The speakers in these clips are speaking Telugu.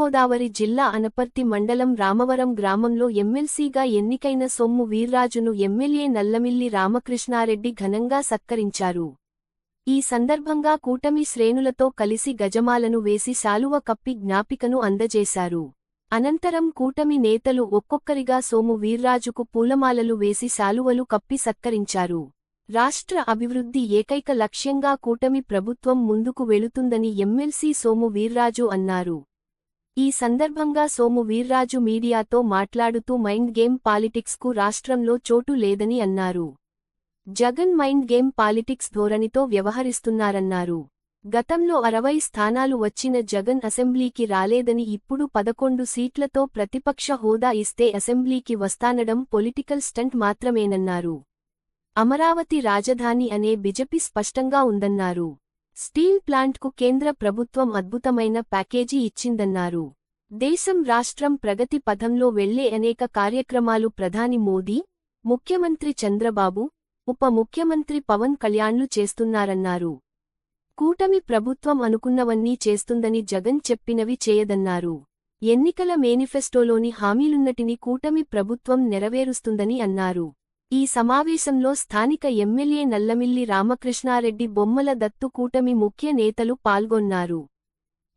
తూర్పుగోదావరి జిల్లా అనపర్తి మండలం రామవరం గ్రామంలో ఎమ్మెల్సీగా ఎన్నికైన సొమ్ము వీర్రాజును ఎమ్మెల్యే నల్లమిల్లి రామకృష్ణారెడ్డి ఘనంగా సత్కరించారు. ఈ సందర్భంగా కూటమి శ్రేణులతో కలిసి గజమాలను వేసి శాలువ కప్పి జ్ఞాపికను అందజేశారు. అనంతరం కూటమి నేతలు ఒక్కొక్కరిగా సోము వీర్రాజుకు పూలమాలలు వేసి శాలువలు కప్పి సత్కరించారు. రాష్ట్ర అభివృద్ధి ఏకైక లక్ష్యంగా కూటమి ప్రభుత్వం ముందుకు వెళుతుందని ఎమ్మెల్సీ సోము వీర్రాజు అన్నారు. ఈ సందర్భంగా సోము వీర్రాజు మీడియాతో మాట్లాడుతూ మైండ్ గేమ్ పాలిటిక్స్కు రాష్ట్రంలో చోటు లేదని అన్నారు. జగన్ మైండ్ గేమ్ పాలిటిక్స్ ధోరణితో వ్యవహరిస్తున్నారన్నారు. గతంలో అరవై స్థానాలు వచ్చిన జగన్ అసెంబ్లీకి రాలేదని ఇప్పుడు పదకొండు సీట్లతో ప్రతిపక్ష హోదా ఇస్తే అసెంబ్లీకి వస్తానడం పొలిటికల్ స్టంట్ మాత్రమేనన్నారు. అమరావతి రాజధాని అనే బిజెపి స్పష్టంగా ఉందన్నారు. స్టీల్ ప్లాంట్కు కేంద్ర ప్రభుత్వం అద్భుతమైన ప్యాకేజీ ఇచ్చిందన్నారు. దేశం రాష్ట్రం ప్రగతి పథంలో వెళ్ళే అనేక కార్యక్రమాలు ప్రధాని మోదీ ముఖ్యమంత్రి చంద్రబాబు ఉప ముఖ్యమంత్రి పవన్ కళ్యాణ్లు చేస్తున్నారన్నారు. కూటమి ప్రభుత్వం అనుకున్నవన్నీ చేస్తుందని జగన్ చెప్పినవి చేయదన్నారు. ఎన్నికల మేనిఫెస్టోలోని హామీలున్నటిని కూటమి ప్రభుత్వం నెరవేరుస్తుందని అన్నారు. ఈ సమావేశంలో స్థానిక ఎమ్మెల్యే నల్లమిల్లి రామకృష్ణారెడ్డి బొమ్మల దత్తు కూటమి ముఖ్య నేతలు పాల్గొన్నారు.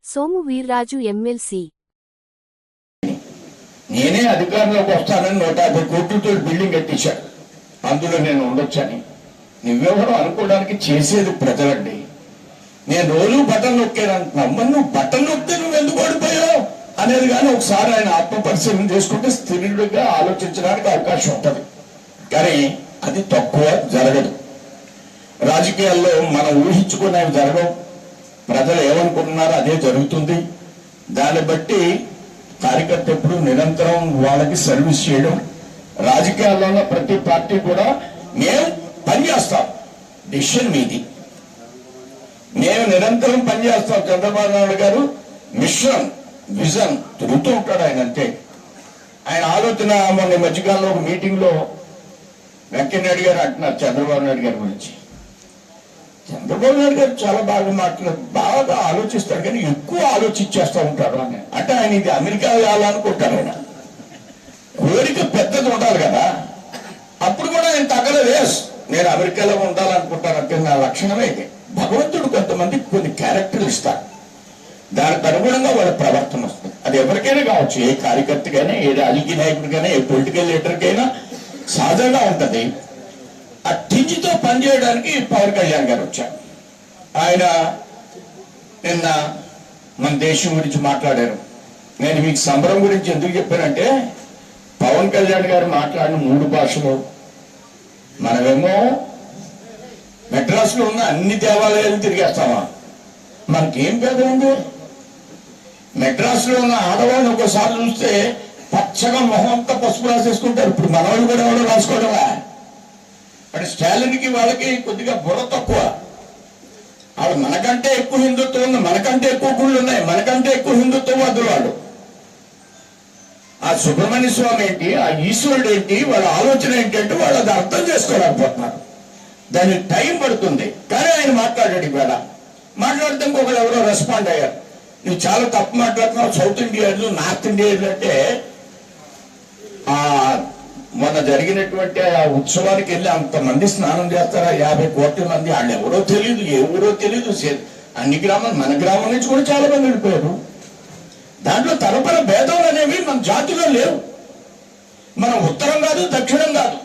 సోము వీర్రాజు ఎమ్మెల్సీ. నేనే అధికారంలోకి వస్తానని నూట యాభై కోట్లతో బిల్డింగ్ కట్టించాడు అందులో నేను ఉండొచ్చని. నువ్వెవరో అనుకోవడానికి చేసేది ప్రజలండి. నేను రోజు బట్టలు నొక్కాను అంటున్నావు మరి నువ్వు బట్టలు నొక్కితే నువ్వు ఎందుకు ఓడిపోయావు? అనేది కానీ ఒకసారి ఆయన ఆత్మ పరిశీలన చేసుకుంటే స్థిరుడిగా ఆలోచించడానికి అవకాశం ఉంటుంది. కానీ అది తక్కువ జరగదు. రాజకీయాల్లో మనం ఊహించుకునేవి జరగవు. ప్రజలు ఏమనుకుంటున్నారో అదే జరుగుతుంది. దాన్ని బట్టి కార్యకర్త ఎప్పుడు నిరంతరం వాళ్ళకి సర్వీస్ చేయడం. రాజకీయాల్లో ఉన్న ప్రతి పార్టీ కూడా మేము పనిచేస్తాం. డిసిషన్ మీది. మేము నిరంతరం పనిచేస్తాం. చంద్రబాబు నాయుడు గారు మిషన్ విజన్ తిరుగుతూ ఉంటాడు ఆయన అంతే. ఆయన ఆలోచన మొన్న మధ్యకాలంలో ఒక మీటింగ్లో వెంకయ్యనాయుడు గారు అంటున్నారు చంద్రబాబు నాయుడు గారి గురించి. చంద్రబాబు నాయుడు గారు చాలా బాగా మాట్లాడు బాగా ఆలోచిస్తారు కానీ ఎక్కువ ఆలోచించేస్తూ ఉంటారు అని. అంటే ఆయన ఇది అమెరికా వెళ్ళాలనుకుంటారు ఆయన. కోరిక పెద్దది ఉండాలి కదా. అప్పుడు కూడా ఆయన తగ్గలేదు ఎస్ నేను అమెరికాలో ఉండాలనుకుంటాను అంటే నా లక్షణమే ఇది. భగవంతుడు కొంతమందికి కొన్ని క్యారెక్టర్లు ఇస్తారు. దానికి అనుగుణంగా వాళ్ళ ప్రవర్తన వస్తుంది. అది ఎవరికైనా కావచ్చు. ఏ కార్యకర్తకైనా ఏ రాజకీయ నాయకుడికైనా ఏ పొలిటికల్ లీడర్కైనా సహజంగా ఉంటుంది. ఆ టీజీతో పనిచేయడానికి పవన్ కళ్యాణ్ గారు వచ్చారు. ఆయన నిన్న మన దేశం గురించి మాట్లాడారు. నేను మీకు సంబరం గురించి ఎందుకు చెప్పానంటే పవన్ కళ్యాణ్ గారు మాట్లాడిన మూడు భాషలు మనమేమో మెడ్రాస్లో ఉన్న అన్ని దేవాలయాలు తిరిగేస్తామా? మనకేం పేద ఉంది మెడ్రాస్లో ఉన్న ఆడవాళ్ళని ఒకసారి చూస్తే పచ్చగా మొహం అంతా పసుపు రాసేసుకుంటారు. ఇప్పుడు మనవాళ్ళు కూడా ఎవరో రాసుకోవడమా? మరి స్టాలిన్కి వాళ్ళకి కొద్దిగా బుర్ర తక్కువ. వాళ్ళు మనకంటే ఎక్కువ హిందుత్వం ఉంది. మనకంటే ఎక్కువ గుళ్ళు ఉన్నాయి. మనకంటే ఎక్కువ హిందుత్వవాదులు వాళ్ళు. ఆ సుబ్రహ్మణ్య స్వామి ఏంటి? ఆ ఈశ్వరుడు ఏంటి? వాళ్ళ ఆలోచన ఏంటంటే వాళ్ళు అది అర్థం చేసుకోలేకపోతున్నారు. దానికి టైం పడుతుంది. కానీ ఆయన మాట్లాడాడు ఇవాళ. మాట్లాడితే ఇంకొకరు ఎవరో రెస్పాండ్ అయ్యారు. నువ్వు చాలా తప్పు మాట్లాడుతున్నావు. సౌత్ ఇండియన్లు నార్త్ ఇండియన్లు అంటే ఆ మొన్న జరిగినటువంటి ఆ ఉత్సవానికి వెళ్ళి అంతమంది స్నానం చేస్తారా? యాభై కోట్ల మంది వాళ్ళు ఎవరో తెలియదు ఎవరో తెలియదు అన్ని గ్రామాలు మన గ్రామం నుంచి కూడా చాలా మంది వెళ్ళిపోయారు. దాంట్లో తరపర భేదాలు అనేవి మన జాతిలో లేవు. మనం ఉత్తరం కాదు దక్షిణం కాదు.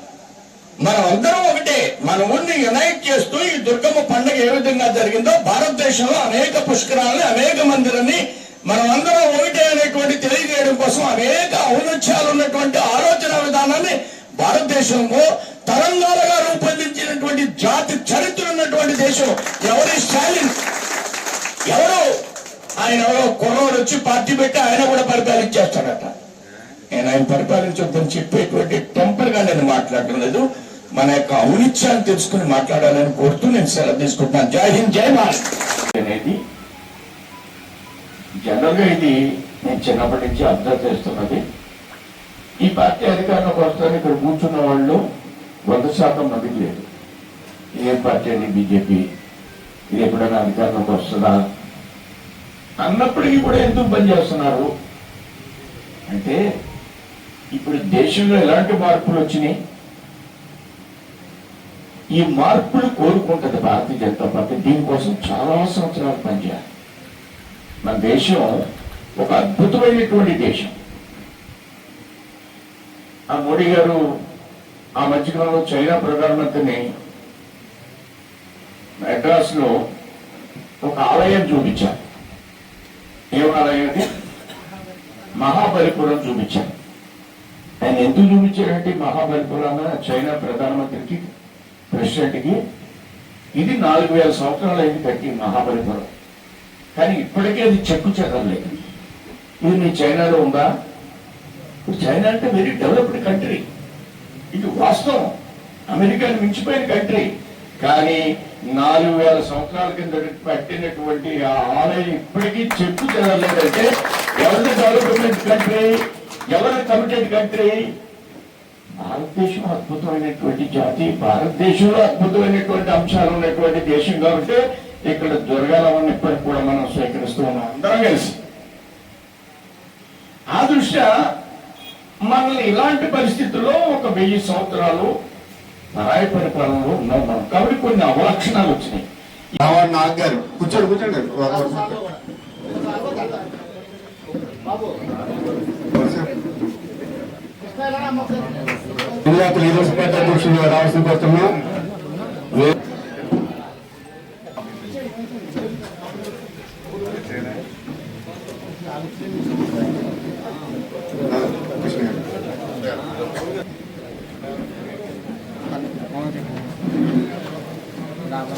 మనం అందరం ఒకటే. మన ఊరిని యునైట్ చేస్తూ ఈ దుర్గమ్మ పండుగ ఏ విధంగా జరిగిందో భారతదేశంలో అనేక పుష్కరాలని అనేక మందిరాన్ని మనం అందరం ఒకటి. అనేటువంటి తెలియజేయడం కోసం అనేక ఔనత్యాలు ఉన్నటువంటి ఆలోచన విధానాన్ని భారతదేశంలో తరంగాలుగా రూపొందించినటువంటి జాతి చరిత్ర ఉన్నటువంటి దేశం ఎవరి స్టాలిన్? ఎవరు? ఆయన ఎవరో కుర్రోడు వచ్చి పార్టీ పెట్టి ఆయన కూడా పరిపాలించేస్తాడట నేను ఆయన పరిపాలించొద్దని చెప్పేటువంటి టెంపర్గా నేను మాట్లాడటం లేదు. మన యొక్క ఔనిత్యాన్ని తెలుసుకుని మాట్లాడాలని కోరుతూ నేను సెలవు తీసుకుంటున్నాను. జై హింద్ జై భారత్. అనేది జనరల్గా ఇది నేను చిన్నప్పటి నుంచి అబ్జర్వ్ చేస్తున్నది. ఈ పార్టీ అధికారంలోకి వస్తారని ఇక్కడ కూర్చున్న వాళ్ళు వంద శాతం మందికి లేదు. ఏ పార్టీ అండి? బీజేపీ. ఇది ఎప్పుడైనా అధికారంలోకి వస్తుందా? అన్నప్పటికీ కూడా ఎందుకు పనిచేస్తున్నారు అంటే ఇప్పుడు దేశంలో ఎలాంటి మార్పులు వచ్చినాయి? ఈ మార్పులు కోరుకుంటుంది భారతీయ జనతా పార్టీ. దీనికోసం చాలా సంవత్సరాలు పనిచేయాలి. మన దేశం ఒక అద్భుతమైనటువంటి దేశం. ఆ మోడీ గారు ఆ మధ్యకాలంలో చైనా ప్రధానమంత్రిని మెడ్రాస్లో ఒక ఆలయం చూపించారు. ఏం ఆలయం మహాబలిపురం చూపించారు. ఆయన ఎందుకు చూపించారంటే మహాబలిపురం చైనా ప్రధానమంత్రికి ప్రెసిడెంట్కి ఇది నాలుగు వేల సంవత్సరాలు అయింది కట్టి మహాబలిపురం. కానీ ఇప్పటికే అది చెక్కు చెదరలేదు ఇది చైనాలో ఉందా? ఇప్పుడు చైనా అంటే వెరీ డెవలప్డ్ కంట్రీ ఇది వాస్తవం. అమెరికాని మించిపోయిన కంట్రీ కానీ నాలుగు వేల సంవత్సరాల కింద పట్టినటువంటి ఆ ఆలయం ఇప్పటికీ చెప్పు చెదరలేదంటే ఎవరి డెవలప్మెంట్ కంట్రీ ఎవరి కమిటెడ్ కంట్రీ భారతదేశం అద్భుతమైనటువంటి జాతి భారతదేశంలో అద్భుతమైనటువంటి అంశాలు ఉన్నటువంటి దేశం కాబట్టి ఇక్కడ జరగాలని ఇప్పటికి కూడా మనం స్వీకరిస్తూ ఉన్నాం. అందరం కలిసి. ఆ దృష్ట్యా మనల్ని ఇలాంటి పరిస్థితుల్లో ఒక వెయ్యి సంవత్సరాలు పరాయి పరిపాలనలో ఉన్నాం మనం. కాబట్టి కొన్ని అవలక్షణాలు వచ్చినాయి. గారు కూర్చోండి కూర్చోండి. అధ్యక్షులు రావాల్సిన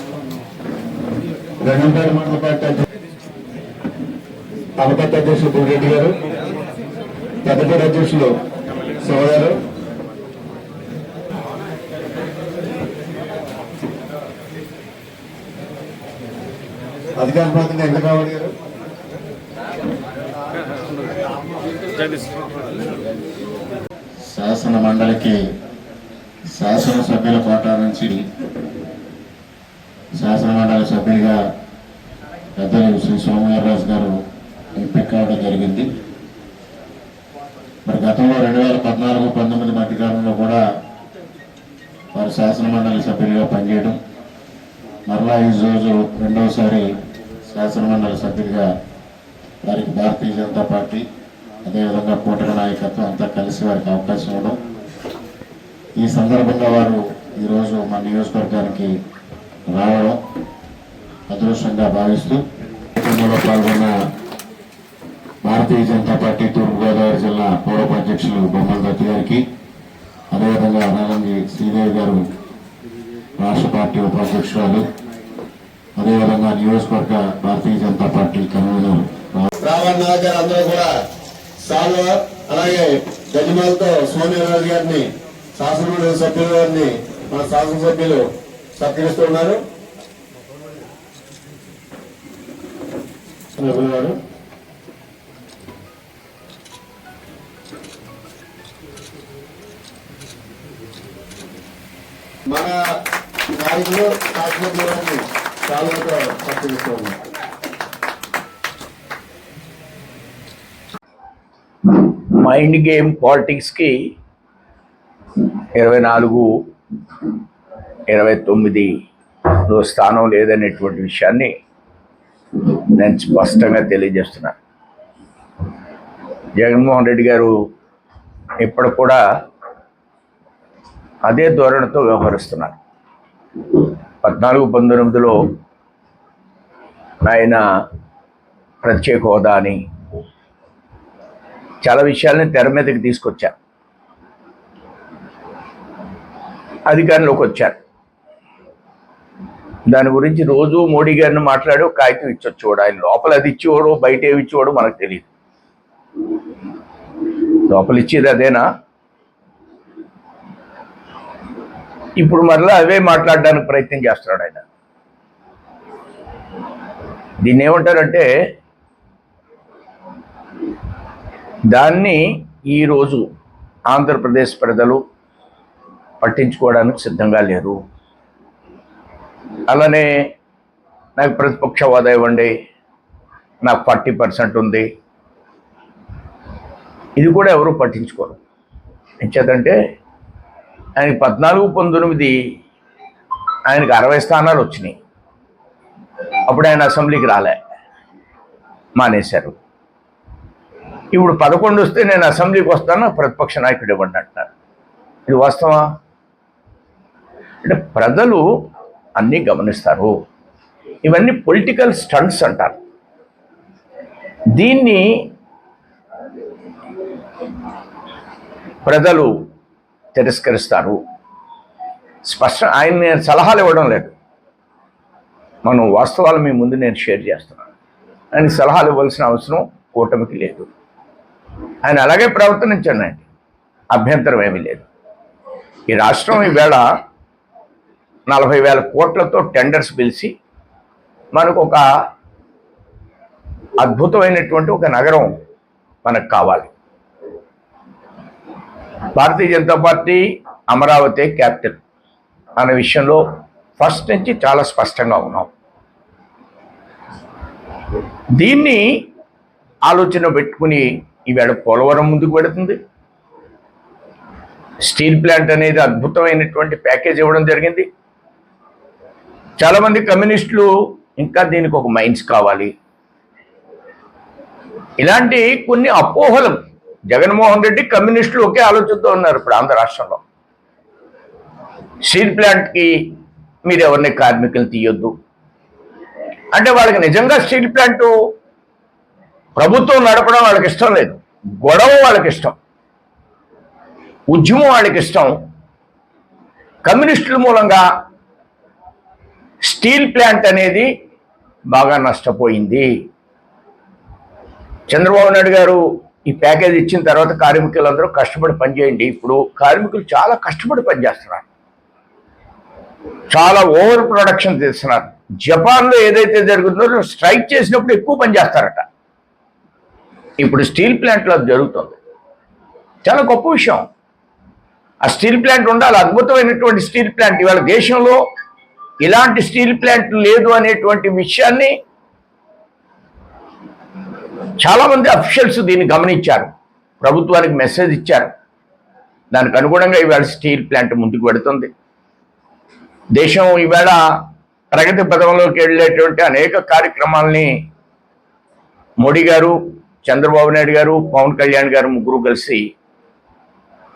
కోరుతున్నాం రంగంపేట మండల పార్టీ అనపత్తి అధ్యక్షులు పులిరెడ్డి గారు పెద్దపేట అధ్యక్షులు శివ గారు అధికార ఎంత కావాలి గారు. శాసన మండలికి శాసనసభ్యుల కోటా నుంచి శాసన మండలి సభ్యులుగా పెద్దలు శ్రీ సోమవీర్రాజు గారు ఎంపిక కావడం జరిగింది. మరి గతంలో రెండు వేల పద్నాలుగు పంతొమ్మిది మధ్య కాలంలో కూడా వారు శాసన మండలి సభ్యులుగా పనిచేయడం. మరలా ఈ రోజు రెండవసారి శాసన మండలి సభ్యులుగా వారికి భారతీయ జనతా పార్టీ అదేవిధంగా కూటమి నాయకత్వం అంతా కలిసి వారికి అవకాశం ఇవ్వడం. ఈ సందర్భంగా వారు ఈరోజు మా నియోజకవర్గానికి రావడం అదృష్టంగా భావిస్తూ కుటుంబంలో పాల్గొన్న భారతీయ జనతా పార్టీ తూర్పుగోదావరి జిల్లా పూర్వ అధ్యక్షులు బొమ్మల దత్తి గారికి అదేవిధంగా రాలంగి శ్రీదేవి గారు రాష్ట్ర పార్టీ ఉపాధ్యక్షురాలు అదేవిధంగా నియోజకవర్గ భారతీయ జనతా పార్టీ కన్వీనర్. రావణ్ నాగ్ గారు అందరూ కూడా సాల్వ అలాగే గజమాలతో సోనియారాజు గారిని శాసనమండలి సభ్యుల గారిని మన శాసనసభ్యులు సత్కరిస్తూ ఉన్నారు. మన నాయకులు శాసనసభ్యుల గారిని సాల్వతో సత్కరిస్తూ మైండ్ గేమ్ పాలిటిక్స్కి ఇరవై నాలుగు ఇరవై తొమ్మిదిలో స్థానం లేదనేటువంటి విషయాన్ని నేను స్పష్టంగా తెలియజేస్తున్నాను జగన్మోహన్ రెడ్డి గారు ఇప్పుడు కూడా అదే ధోరణితో వ్యవహరిస్తున్నారు. పద్నాలుగు పంతొమ్మిదిలో ఆయన ప్రత్యేక హోదా అని చాలా విషయాల్ని తెర మీదకి తీసుకొచ్చారు. అధికారంలోకి వచ్చారు. దాని గురించి రోజు మోడీ గారిని మాట్లాడి ఒక కాగితం ఇచ్చొచ్చేవాడు ఆయన లోపల అది ఇచ్చేవాడు బయట ఏమి ఇచ్చేవాడు మనకు తెలియదు. లోపల ఇచ్చేది అదేనా? ఇప్పుడు మరలా అవే మాట్లాడడానికి ప్రయత్నం చేస్తున్నాడు ఆయన. దీన్ని ఏమంటారంటే దాన్ని ఈరోజు ఆంధ్రప్రదేశ్ ప్రజలు పట్టించుకోవడానికి సిద్ధంగా లేరు. అలానే నాకు ప్రతిపక్ష హోదా ఇవ్వండి. నాకు ఫార్టీ పర్సెంట్ ఉంది. ఇది కూడా ఎవరు పట్టించుకోరు. ఎంచేతంటే ఆయనకి పద్నాలుగు పంతొమ్మిది ఆయనకి అరవై స్థానాలు వచ్చినాయి. అప్పుడు ఆయన అసెంబ్లీకి రాలే. మానేశారు. ఇప్పుడు పదకొండు వస్తే నేను అసెంబ్లీకి వస్తాను ప్రతిపక్ష నాయకుడు ఇవ్వండి అంటున్నారు. ఇది వాస్తవా అంటే ప్రజలు అన్నీ గమనిస్తారు. ఇవన్నీ పొలిటికల్ స్టంట్స్ అంటారు. దీన్ని ప్రజలు తిరస్కరిస్తారు. స్పష్ట ఆయన నేను సలహాలు ఇవ్వడం లేదు. మనం వాస్తవాలు మీ ముందు నేను షేర్ చేస్తున్నాను. ఆయన సలహాలు ఇవ్వాల్సిన అవసరం కూటమికి లేదు. ఆయన అలాగే ప్రవర్తనించండి అభ్యంతరం ఏమీ లేదు. ఈ రాష్ట్రం ఈవేళ నలభై వేల కోట్లతో టెండర్స్ పిలిచి మనకు ఒక అద్భుతమైనటువంటి ఒక నగరం మనకు కావాలి. భారతీయ జనతా పార్టీ అమరావతి క్యాపిటల్ అనే విషయంలో ఫస్ట్ నుంచి చాలా స్పష్టంగా ఉన్నాం. దీన్ని ఆలోచన పెట్టుకుని ఈవేళ పోలవరం ముందుకు పెడుతుంది స్టీల్ ప్లాంట్ అనేది అద్భుతమైనటువంటి ప్యాకేజ్ ఇవ్వడం జరిగింది. చాలామంది కమ్యూనిస్టులు ఇంకా దీనికి ఒక మైన్స్ కావాలి. ఇలాంటి కొన్ని అపోహలు జగన్మోహన్ రెడ్డి కమ్యూనిస్టులు ఒకే ఆలోచనతో ఉన్నారు ఇప్పుడు ఆంధ్ర రాష్ట్రంలో. స్టీల్ ప్లాంట్కి మీరు ఎవరిని కార్మికులు తీయొద్దు. అంటే వాళ్ళకి నిజంగా స్టీల్ ప్లాంట్ ప్రభుత్వం నడపడం వాళ్ళకి ఇష్టం లేదు. గొడవ వాళ్ళకి ఇష్టం. ఉద్యమం వాళ్ళకి ఇష్టం. కమ్యూనిస్టుల మూలంగా స్టీల్ ప్లాంట్ అనేది బాగా నష్టపోయింది. చంద్రబాబు నాయుడు గారు ఈ ప్యాకేజ్ ఇచ్చిన తర్వాత కార్మికులందరూ కష్టపడి పనిచేయండి. ఇప్పుడు కార్మికులు చాలా కష్టపడి పనిచేస్తున్నారు. చాలా ఓవర్ ప్రొడక్షన్ చేస్తున్నారు. జపాన్లో ఏదైతే జరుగుతుందో స్ట్రైక్ చేసినప్పుడు ఎక్కువ పని చేస్తారట ఇప్పుడు స్టీల్ ప్లాంట్లో అది జరుగుతుంది. చాలా గొప్ప విషయం. ఆ స్టీల్ ప్లాంట్ ఉండాలి అద్భుతమైనటువంటి స్టీల్ ప్లాంట్. ఇవాళ దేశంలో ఇలాంటి స్టీల్ ప్లాంట్ లేదు అనేటువంటి విషయాన్ని చాలా మంది అఫీషియల్స్ దీన్ని గమనించారు. ప్రభుత్వానికి మెసేజ్ ఇచ్చారు. దానికి అనుగుణంగా ఇవాళ స్టీల్ ప్లాంట్ ముందుకు పెడుతుంది దేశం ఈవేళ ప్రగతి పదంలోకి వెళ్ళేటువంటి అనేక కార్యక్రమాల్ని మోడీ గారు చంద్రబాబు నాయుడు గారు పవన్ కళ్యాణ్ గారు ముగ్గురు కలిసి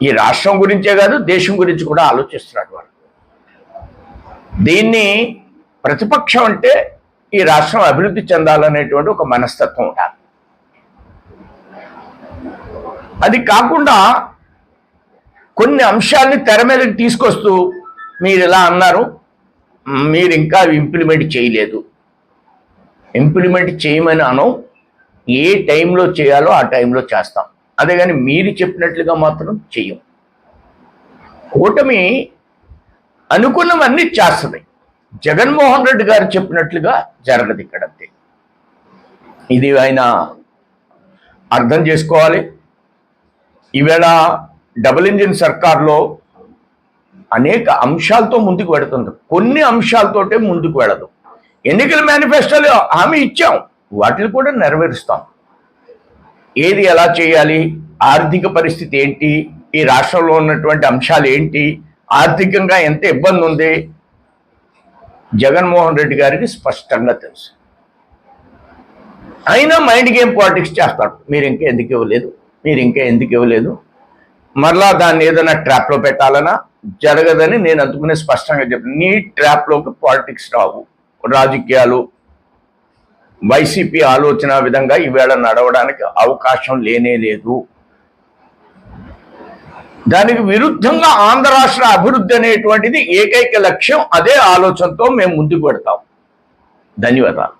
ఈ రాష్ట్రం గురించే కాదు దేశం గురించి కూడా ఆలోచిస్తున్నారు వాళ్ళు. దీన్ని ప్రతిపక్షం అంటే ఈ రాష్ట్రం అభివృద్ధి చెందాలనేటువంటి ఒక మనస్తత్వం ఉండాలి. అది కాకుండా కొన్ని అంశాల్ని తెర మీదకి తీసుకొస్తూ మీరు ఇలా అన్నారు మీరు ఇంకా ఇంప్లిమెంట్ చేయలేదు. ఇంప్లిమెంట్ చేయమని అనం ఏ టైంలో చేయాలో ఆ టైంలో చేస్తాం. అదే కానీ మీరు చెప్పినట్లుగా మాత్రం చెయ్యం. కూటమి అనుకున్నవన్నీ చేస్తుంది. జగన్మోహన్ రెడ్డి గారు చెప్పినట్లుగా జరగదు ఇక్కడ అంతే ఇది ఆయన అర్థం చేసుకోవాలి. ఈవేళ డబుల్ ఇంజిన్ సర్కార్లో అనేక అంశాలతో ముందుకు వెళుతుంది. కొన్ని అంశాలతోటే ముందుకు వెళదు ఎన్నికల మేనిఫెస్టోలో హామీ ఇచ్చాం. వాటిని కూడా నెరవేరుస్తాం. ఏది ఎలా చేయాలి? ఆర్థిక పరిస్థితి ఏంటి? ఈ రాష్ట్రంలో ఉన్నటువంటి అంశాలు ఏంటి? ఆర్థికంగా ఎంత ఇబ్బంది ఉంది? జగన్మోహన్ రెడ్డి గారికి స్పష్టంగా తెలుసు. అయినా మైండ్ గేమ్ పాలిటిక్స్ చేస్తాడు మీరు ఇంకా ఎందుకు ఇవ్వలేదు? మీరు ఇంకా ఎందుకు ఇవ్వలేదు? మరలా దాన్ని ఏదైనా ట్రాప్లో పెట్టాలనా? జరగదని నేను అందుకునే స్పష్టంగా చెప్పాను. నీ ట్రాప్లోకి పాలిటిక్స్ రావు. రాజకీయాలు వైసీపీ ఆలోచన విధంగా ఈవేళ నడవడానికి అవకాశం లేనే లేదు. దానికి విరుద్ధంగా ఆంధ్ర రాష్ట్ర అభివృద్ధి అనేటువంటిది ఏకైక లక్ష్యం అదే ఆలోచనతో మేము ముందుకు పెడతాం ధన్యవాదాలు.